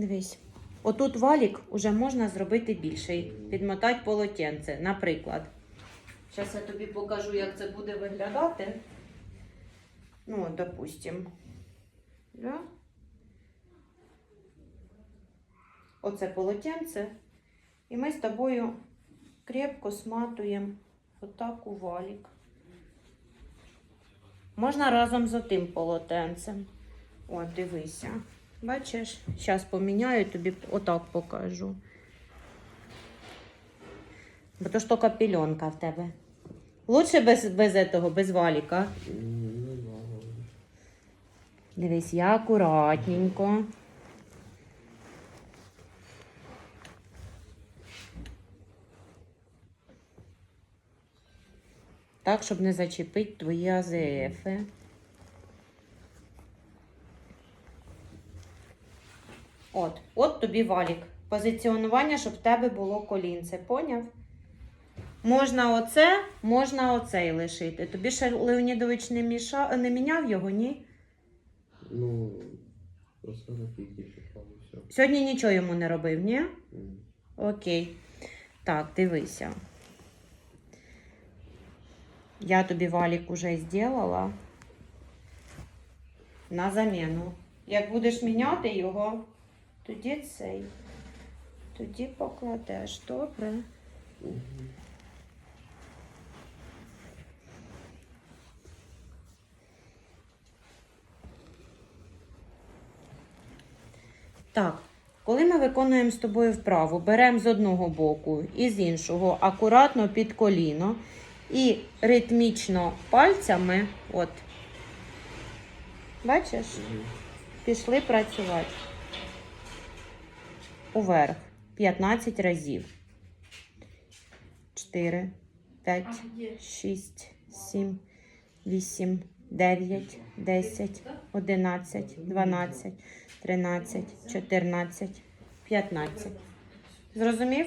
Дивись. Отут валік уже можна зробити більший. Підмотати полотенце, наприклад. Зараз я тобі покажу, як це буде виглядати. Ну, от, допустим. Да? Оце полотенце. І ми з тобою крепко сматуємо отак у валік. Можна разом з отим полотенцем. От, дивися. Бачиш? Зараз поміняю, тобі отак покажу. Бо то ж тільки пільонка в тебе. Лучше без, без этого, без валіка. Дивись, я акуратненько. Так, щоб не зачепити твої АЗФи. От, от тобі валік. Позиціонування, щоб в тебе було колінце. Поняв? Можна оце, можна оцей лишити. Тобі ще Леонідович не, міша... не міняв його, ні? Ну, просто на піки все. Сьогодні нічого йому не робив, ні? М. Окей. Так, дивися. Я тобі валік уже зробила на заміну. Як будеш міняти його, тоді цей. Тоді покладеш. Добре. Так, коли ми виконуємо з тобою вправу, беремо з одного боку і з іншого акуратно під коліно і ритмічно пальцями, от, бачиш, пішли працювати. Уверх 15 разів. 4, 5, 6, 7, 8, 9, 10, 11, 12, 13, 14, 15. Зрозумів?